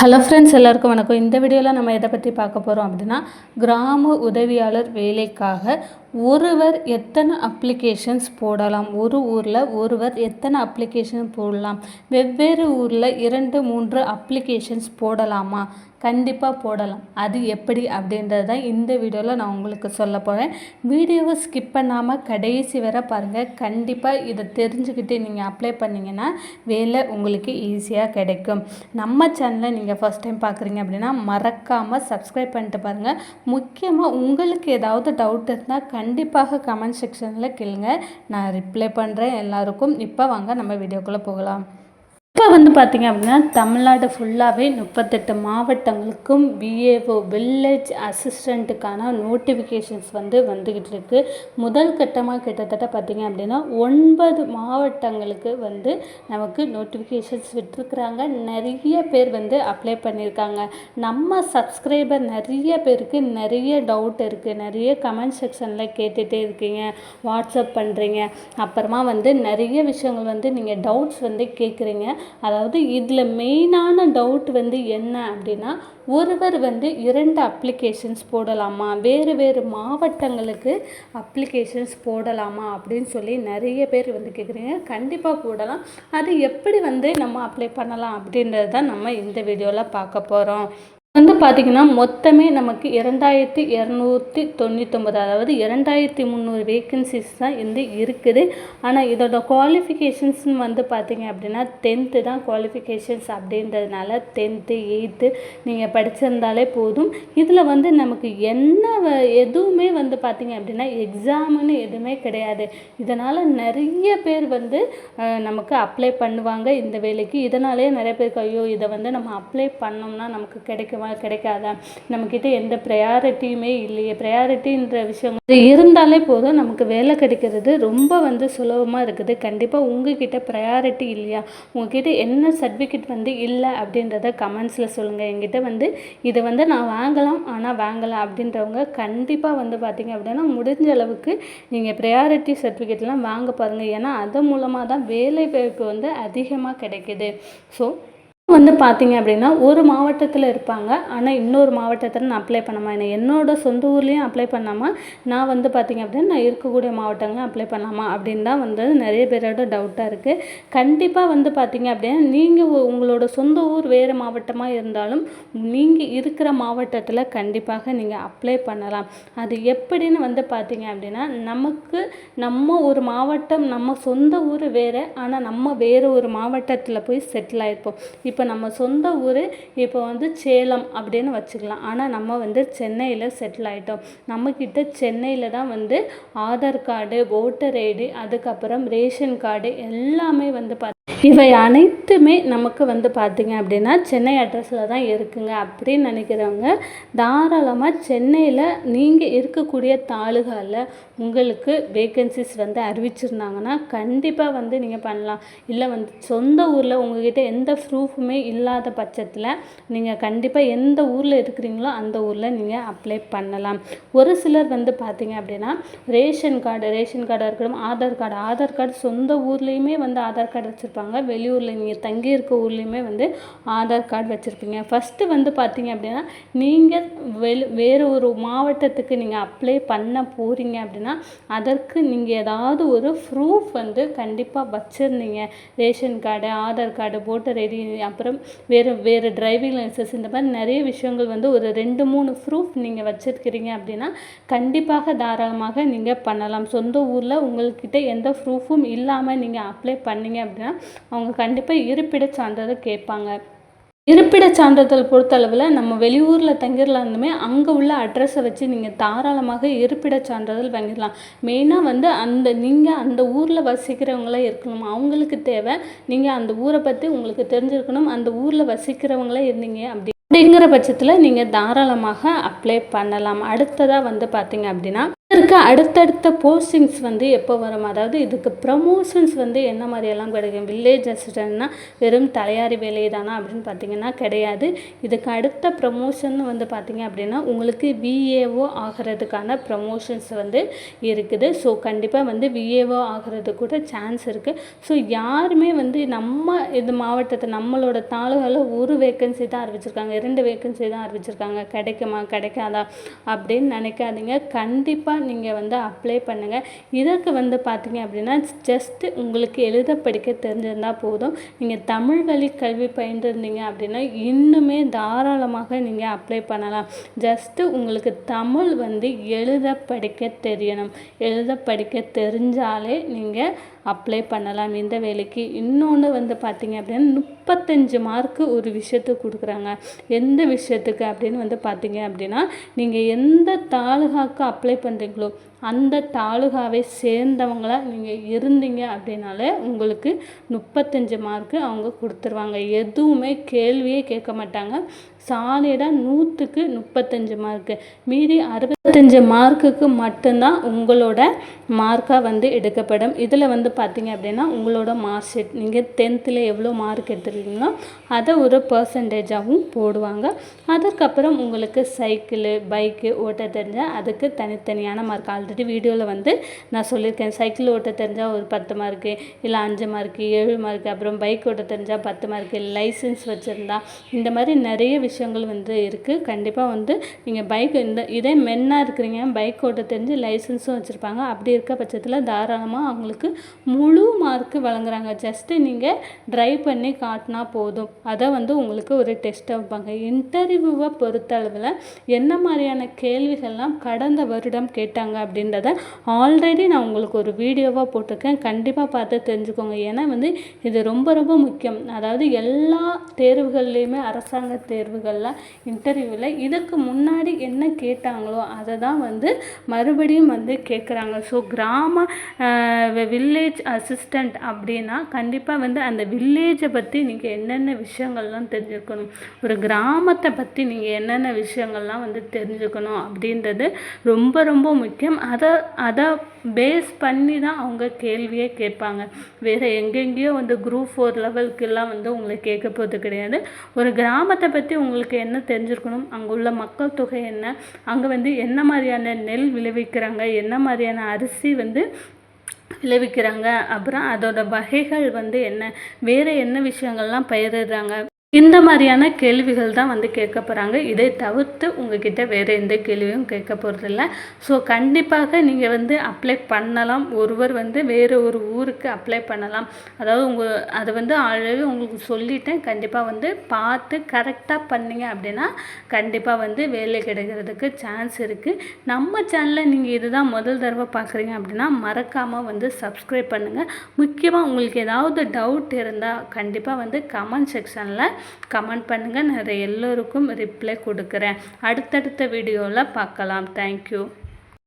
Hello friends எல்லாருக்கும் வணக்கம். இந்த வீடியோவில் நம்ம எதை பற்றி பார்க்க போகிறோம் அப்படின்னா கிராம உதவியாளர் வேலைக்காக ஒருவர் எத்தனை அப்ளிகேஷன்ஸ் போடலாம்? ஒரு ஊரில் ஒருவர் எத்தனை அப்ளிகேஷன் போடலாம்? வெவ்வேறு ஊரில் இரண்டு மூன்று அப்ளிகேஷன்ஸ் போடலாமா? கண்டிப்பாக போடலாம். அது எப்படி அப்படின்றது தான் இந்த வீடியோவில் நான் உங்களுக்கு சொல்ல போகிறேன் வீடியோவை ஸ்கிப் பண்ணாமல் கடைசி வரை பாருங்கள் கண்டிப்பாக இதை தெரிஞ்சுக்கிட்டு நீங்கள் அப்ளை பண்ணிங்கன்னா வேலை உங்களுக்கு ஈஸியாக கிடைக்கும். நம்ம சேனலை நீங்கள் ஃபஸ்ட் டைம் பார்க்குறீங்க அப்படின்னா மறக்காமல் சப்ஸ்கிரைப் பண்ணிட்டு பாருங்கள் முக்கியமாக உங்களுக்கு ஏதாவது டவுட் இருந்தால் கண்டிப்பாக கமெண்ட் செக்ஷனில் கேளுங்க. நான் ரிப்ளை பண்ணுறேன் எல்லாருக்கும். இப்போ வாங்க நம்ம வீடியோக்குள்ளே போகலாம். இப்போ வந்து பார்த்திங்க அப்படின்னா தமிழ்நாடு ஃபுல்லாகவே முப்பத்தெட்டு மாவட்டங்களுக்கும் பிஏஓ வில்லேஜ் அசிஸ்டண்ட்டுக்கான நோட்டிஃபிகேஷன்ஸ் வந்து வந்துக்கிட்டு இருக்குது முதல் கட்டமாக கிட்டத்தட்ட பார்த்திங்க அப்படின்னா ஒன்பது மாவட்டங்களுக்கு வந்து நமக்கு நோட்டிஃபிகேஷன்ஸ் விட்டுருக்குறாங்க. நிறைய பேர் வந்து அப்ளை பண்ணியிருக்காங்க. நம்ம சப்ஸ்கிரைபர் நிறைய பேருக்கு நிறைய டவுட் இருக்குது நிறைய கமெண்ட் செக்ஷனில் கேட்டுகிட்டே இருக்கீங்க. வாட்ஸ்அப் பண்ணுறீங்க அப்புறமா வந்து நிறைய விஷயங்கள் வந்து நீங்கள் டவுட்ஸ் வந்து கேட்குறீங்க. அதாவது இதில் மெயினான டவுட் வந்து என்ன அப்படின்னா ஒருவர் வந்து இரண்டு அப்ளிகேஷன்ஸ் போடலாமா? வேறு வேறு மாவட்டங்களுக்கு அப்ளிகேஷன்ஸ் போடலாமா அப்படின்னு சொல்லி நிறைய பேர் வந்து கேட்குறீங்க. கண்டிப்பாக போடலாம். அது எப்படி வந்து நம்ம அப்ளை பண்ணலாம் அப்படின்றது தான் நம்ம இந்த வீடியோவில் பார்க்க போகிறோம் வந்து பார்த்திங்கன்னா மொத்தமே நமக்கு இரண்டாயிரத்தி இரநூத்தி தொண்ணூத்தொம்பது அதாவது இரண்டாயிரத்தி முந்நூறு வேக்கன்சிஸ் தான் வந்து இருக்குது. ஆனால் இதோட குவாலிஃபிகேஷன்ஸ்னு வந்து பார்த்திங்க அப்படின்னா டென்த்து தான் குவாலிஃபிகேஷன்ஸ் அப்படின்றதுனால டென்த்து எயித்து நீங்கள் படிச்சிருந்தாலே போதும். இதில் வந்து நமக்கு என்ன எதுவுமே வந்து பார்த்திங்க அப்படின்னா எக்ஸாமுன்னு எதுவுமே கிடையாது. இதனால் நிறைய பேர் வந்து நமக்கு அப்ளை பண்ணுவாங்க இந்த வேலைக்கு. இதனாலே நிறைய பேருக்கு ஐயோ இதை வந்து நம்ம அப்ளை பண்ணோம்னா நமக்கு கிடைக்கும் கிடைக்குமா கிடைக்காதா? நம்மக்கிட்ட எந்த ப்ரையாரிட்டியுமே இல்லையே. ப்ரையாரிட்டின்ற விஷயம் இருந்தாலே போதும். நமக்கு வேலை கிடைக்கிறது ரொம்ப வந்து சுலபமாக இருக்குது. கண்டிப்பாக உங்ககிட்ட ப்ரையாரிட்டி இல்லையா? உங்ககிட்ட என்ன சர்டிஃபிகேட் வந்து இல்லை அப்படின்றத கமெண்ட்ஸில் சொல்லுங்கள் எங்கிட்ட வந்து இதை வந்து நான் வாங்கலாம் ஆனால் வாங்கலாம் அப்படின்றவங்க கண்டிப்பாக வந்து பார்த்திங்க அப்படின்னா முடிஞ்ச அளவுக்கு நீங்கள் ப்ரையாரிட்டி சர்டிஃபிகேட்லாம் வாங்க பாருங்கள் ஏன்னா அது மூலமாக தான் வேலை வாய்ப்பு வந்து அதிகமாக கிடைக்குது. ஸோ வந்து பார்த்தீங்க அப்படின்னா ஒரு மாவட்டத்தில் இருப்பாங்க. ஆனால் இன்னொரு மாவட்டத்தில் நான் அப்ளை பண்ணாமல் என்ன என்னோட சொந்த ஊர்லேயும் அப்ளை பண்ணாமல் நான் வந்து பார்த்திங்க அப்படின்னா நான் இருக்கக்கூடிய மாவட்டங்களும் அப்ளை பண்ணாமா அப்படின்னு தான் வந்து நிறைய பேரோட டவுட்டாக இருக்குது கண்டிப்பாக வந்து பார்த்திங்க அப்படின்னா நீங்கள் உங்களோட சொந்த ஊர் வேறு மாவட்டமாக இருந்தாலும் நீங்கள் இருக்கிற மாவட்டத்தில் கண்டிப்பாக நீங்கள் அப்ளை பண்ணலாம். அது எப்படின்னு வந்து பார்த்திங்க அப்படின்னா நமக்கு நம்ம ஒரு மாவட்டம் நம்ம சொந்த ஊர் வேறு ஆனால் நம்ம வேறு ஒரு மாவட்டத்தில் போய் செட்டில் ஆகிருப்போம் இப்போ இப்போ நம்ம சொந்த ஊர் இப்போ வந்து சேலம் அப்படின்னு வச்சுக்கலாம். ஆனால் நம்ம வந்து சென்னையில் செட்டில் ஆகிட்டோம் நம்மக்கிட்ட சென்னையில் தான் வந்து ஆதார் கார்டு ஓட்டர் ஐடி அதுக்கப்புறம் ரேஷன் கார்டு எல்லாமே வந்து பார்த்து இவை அனைத்துமே நமக்கு வந்து பார்த்திங்க அப்படின்னா சென்னை அட்ரஸில் தான் இருக்குங்க அப்படின்னு நினைக்கிறவங்க தாராளமாக சென்னையில் நீங்கள் இருக்கக்கூடிய தாலுகாவில் உங்களுக்கு வேக்கன்சிஸ் வந்து அறிவிச்சிருந்தாங்கன்னா கண்டிப்பாக வந்து நீங்கள் பண்ணலாம். இல்லை வந்து சொந்த ஊரில் உங்கள்கிட்ட எந்த ப்ரூஃபுமே இல்லாத பட்சத்தில் நீங்கள் கண்டிப்பாக எந்த ஊரில் இருக்கிறீங்களோ அந்த ஊரில் நீங்கள் அப்ளை பண்ணலாம். ஒரு சிலர் வந்து பார்த்திங்க அப்படின்னா ரேஷன் கார்டு ரேஷன் கார்டாக இருக்கட்டும் ஆதார் கார்டு ஆதார் கார்டு சொந்த ஊர்லேயுமே வந்து ஆதார் கார்டு வச்சுருப்பாங்க. வச்சுருப்பாங்க. வெளியூரில் நீங்கள் தங்கி இருக்க ஊர்லேயுமே வந்து ஆதார் கார்டு வச்சுருப்பீங்க. ஃபஸ்ட்டு வந்து பார்த்தீங்க அப்படின்னா நீங்கள் வெளி வேறு ஒரு மாவட்டத்துக்கு நீங்கள் அப்ளை பண்ண போகிறீங்க அப்படின்னா அதற்கு நீங்கள் ஏதாவது ஒரு ப்ரூஃப் வந்து கண்டிப்பாக வச்சுருந்தீங்க. Ration card Aadhaar card voter ID அப்புறம் வேறு வேறு டிரைவிங் லைசன்ஸ் இந்த மாதிரி நிறைய விஷயங்கள் வந்து ஒரு ரெண்டு மூணு ப்ரூஃப் நீங்கள் வச்சுருக்கிறீங்க அப்படின்னா கண்டிப்பாக தாராளமாக நீங்கள் பண்ணலாம். சொந்த ஊரில் உங்கள்கிட்ட எந்த ப்ரூஃபும் இல்லாமல் நீங்கள் அப்ளை பண்ணீங்க அப்படின்னா அவங்க கண்டிப்பாக இருப்பிட சான்றிதழ் கேட்பாங்க. இருப்பிட சான்றிதழ் பொறுத்தளவில் நம்ம வெளியூரில் தங்கிடலாந்துமே அங்கே உள்ள அட்ரஸை வச்சு நீங்கள் தாராளமாக இருப்பிட சான்றிதழ் வாங்கிடலாம் மெயினாக வந்து அந்த நீங்கள் அந்த ஊரில் வசிக்கிறவங்களே இருக்கணும். அவங்களுக்கு தேவை. நீங்கள் அந்த ஊரை பற்றி உங்களுக்கு தெரிஞ்சிருக்கணும். அந்த ஊரில் வசிக்கிறவங்களே இருந்தீங்க அப்படி அப்படிங்கிற பட்சத்தில் நீங்கள் தாராளமாக அப்ளை பண்ணலாம். அடுத்ததாக வந்து பார்த்தீங்க அப்படின்னா இதுக்கு அடுத்தடுத்த போஸ்டிங்ஸ் வந்து எப்போ வரும்? அதாவது இதுக்கு ப்ரமோஷன்ஸ் வந்து என்ன மாதிரியெல்லாம் கிடைக்கும்? வில்லேஜ் அசிஸ்டன்ட்னா வெறும் தலையாரி வேலை தானா அப்படின்னு பார்த்தீங்கன்னா கிடையாது. இதுக்கு அடுத்த ப்ரமோஷன் வந்து பார்த்தீங்க அப்படின்னா உங்களுக்கு விஏஓ ஆகிறதுக்கான ப்ரமோஷன்ஸ் வந்து இருக்குது. ஸோ கண்டிப்பாக வந்து விஏஓ ஆகிறது கூட சான்ஸ் இருக்குது ஸோ யாருமே வந்து நம்ம இது மாவட்டத்தை நம்மளோட தாலுகாவில் ஒரு வேக்கன்சி தான் அறிவிச்சிருக்காங்க. இரண்டு வேக்கன்சி தான் அறிவிச்சிருக்காங்க. கிடைக்குமா? கிடைக்காதா? அப்படின்னு நினைக்காதீங்க. கண்டிப்பாக நீங்கள் வந்து அப்ளை பண்ணுங்கள் இதற்கு வந்து பார்த்தீங்க அப்படின்னா ஜஸ்ட்டு உங்களுக்கு எழுத படிக்க தெரிஞ்சிருந்தால் போதும். நீங்கள் தமிழ் வழி கல்வி பயின்றிருந்தீங்க அப்படின்னா இன்னுமே தாராளமாக நீங்கள் அப்ளை பண்ணலாம். ஜஸ்ட்டு உங்களுக்கு தமிழ் வந்து எழுத படிக்க தெரியணும். எழுத படிக்க தெரிஞ்சாலே நீங்கள் அப்ளை பண்ணலாம். இந்த வேலைக்கு இன்னொன்று வந்து பார்த்திங்க அப்படின்னா முப்பத்தஞ்சு மார்க்கு ஒரு விஷயத்துக்கு கொடுக்குறாங்க. எந்த விஷயத்துக்கு அப்படின்னு வந்து பார்த்திங்க அப்படின்னா நீங்கள் எந்த தாலுகாக்கு அப்ளை பண்ணுறீங்களோ அந்த தாலுகாவை சேர்ந்தவங்களாக நீங்கள் இருந்தீங்க அப்படின்னாலே உங்களுக்கு முப்பத்தஞ்சு மார்க்கு அவங்க கொடுத்துருவாங்க. எதுவுமே கேள்வியே கேட்க மாட்டாங்க. சாலிடாக நூற்றுக்கு முப்பத்தஞ்சு மார்க்கு மீதி அறுபத்தஞ்சு மார்க்குக்கு மட்டும்தான் உங்களோட மார்க்காக வந்து எடுக்கப்படும். இதில் வந்து பார்த்தீங்க அப்படின்னா உங்களோட மார்க் ஷீட் நீங்கள் டென்த்தில் எவ்வளோ மார்க் எடுத்துருக்கீங்களோ அதை ஒரு பர்சன்டேஜாகவும் போடுவாங்க. அதுக்கப்புறம் உங்களுக்கு சைக்கிளு பைக்கு ஓட்ட தெரிஞ்சால் அதுக்கு தனித்தனியான மார்க் ஆல்ரெடி வீடியோவில் வந்து நான் சொல்லியிருக்கேன். சைக்கிள் ஓட்ட தெரிஞ்சால் ஒரு பத்து மார்க்கு இல்லை அஞ்சு மார்க்கு ஏழு மார்க்கு அப்புறம் பைக் ஓட்ட தெரிஞ்சால் பத்து மார்க்கு லைசன்ஸ் வச்சுருந்தா. இந்த மாதிரி நிறைய விஷயங்கள் வந்து இருக்குது கண்டிப்பாக வந்து நீங்கள் பைக் இந்த இதே மென்னாக இருக்கிறீங்க பைக் ஓட்ட தெரிஞ்சு லைசன்ஸும் வச்சுருப்பாங்க. அப்படி இருக்க பட்சத்தில் தாராளமாக அவங்களுக்கு முழு மார்க்கு வழங்குறாங்க. ஜஸ்ட்டு நீங்கள் ட்ரைவ் பண்ணி காட்டினா போதும். அதை வந்து உங்களுக்கு ஒரு டெஸ்ட்டை வைப்பாங்க. இன்டர்வியூவை பொறுத்தளவில் என்ன மாதிரியான கேள்விகள்லாம் கடந்த வருடம் கேட்டாங்க அப்படின்றத ஆல்ரெடி நான் உங்களுக்கு ஒரு வீடியோவாக போட்டிருக்கேன். கண்டிப்பாக பார்த்து தெரிஞ்சுக்கோங்க. ஏன்னா வந்து இது ரொம்ப ரொம்ப முக்கியம். அதாவது எல்லா தேர்வுகள்லேயுமே அரசாங்க தேர்வு தேர்வுகளில் இன்டர்வியூவில் இதுக்கு முன்னாடி என்ன கேட்டாங்களோ அதை தான் வந்து மறுபடியும் வந்து கேட்குறாங்க ஸோ கிராம வில்லேஜ் அசிஸ்டண்ட் அப்படின்னா கண்டிப்பாக வந்து அந்த வில்லேஜை பற்றி நீங்கள் என்னென்ன விஷயங்கள்லாம் தெரிஞ்சுக்கணும் ஒரு கிராமத்தை பற்றி நீங்கள் என்னென்ன விஷயங்கள்லாம் வந்து தெரிஞ்சுக்கணும் அப்படின்றது ரொம்ப ரொம்ப முக்கியம். அதை அதை பேஸ் பண்ணி தான் அவங்க கேள்வியே கேட்பாங்க. வேறு எங்கெங்கேயோ வந்து குரூப் ஃபோர் லெவலுக்கெல்லாம் வந்து உங்களை கேட்க போகிறது கிடையாது. ஒரு கிராமத்தை பற்றி அவங்களுக்கு என்ன தெரிஞ்சிருக்கணும்? அங்கே உள்ள மக்கள் தொகை என்ன? அங்கே வந்து என்ன மாதிரியான நெல் விளைவிக்கிறாங்க? என்ன மாதிரியான அரிசி வந்து விளைவிக்கிறாங்க? அப்புறம் அதோட வகைகள் வந்து என்ன? வேறு என்ன விஷயங்கள்லாம் பயிரிடுறாங்க? இந்த மாதிரியான கேள்விகள் தான் வந்து கேட்க போகிறாங்க இதை தவிர்த்து உங்ககிட்ட வேறு எந்த கேள்வியும் கேட்க போகிறதில்ல ஸோ கண்டிப்பாக நீங்கள் வந்து அப்ளை பண்ணலாம். ஒருவர் வந்து வேறு ஒரு ஊருக்கு அப்ளை பண்ணலாம். அதாவது உங்கள் அதை வந்து ஆல்ரெடி உங்களுக்கு சொல்லிட்டேன். கண்டிப்பாக வந்து பார்த்து கரெக்டாக பண்ணீங்க அப்படின்னா கண்டிப்பாக வந்து வேலை கிடைக்கிறதுக்கு சான்ஸ் இருக்குது நம்ம சேனலில் நீங்கள் இதுதான் முதல் தடவை பார்க்குறீங்க அப்படின்னா மறக்காமல் வந்து சப்ஸ்கிரைப் பண்ணுங்கள் முக்கியமாக உங்களுக்கு ஏதாவது டவுட் இருந்தால் கண்டிப்பாக வந்து கமெண்ட் செக்ஷனில் கமெண்ட் பண்ணுங்கள் நான் எல்லோருக்கும் ரிப்ளை கொடுக்குறேன். அடுத்தடுத்த வீடியோவில் பார்க்கலாம். தேங்க்யூ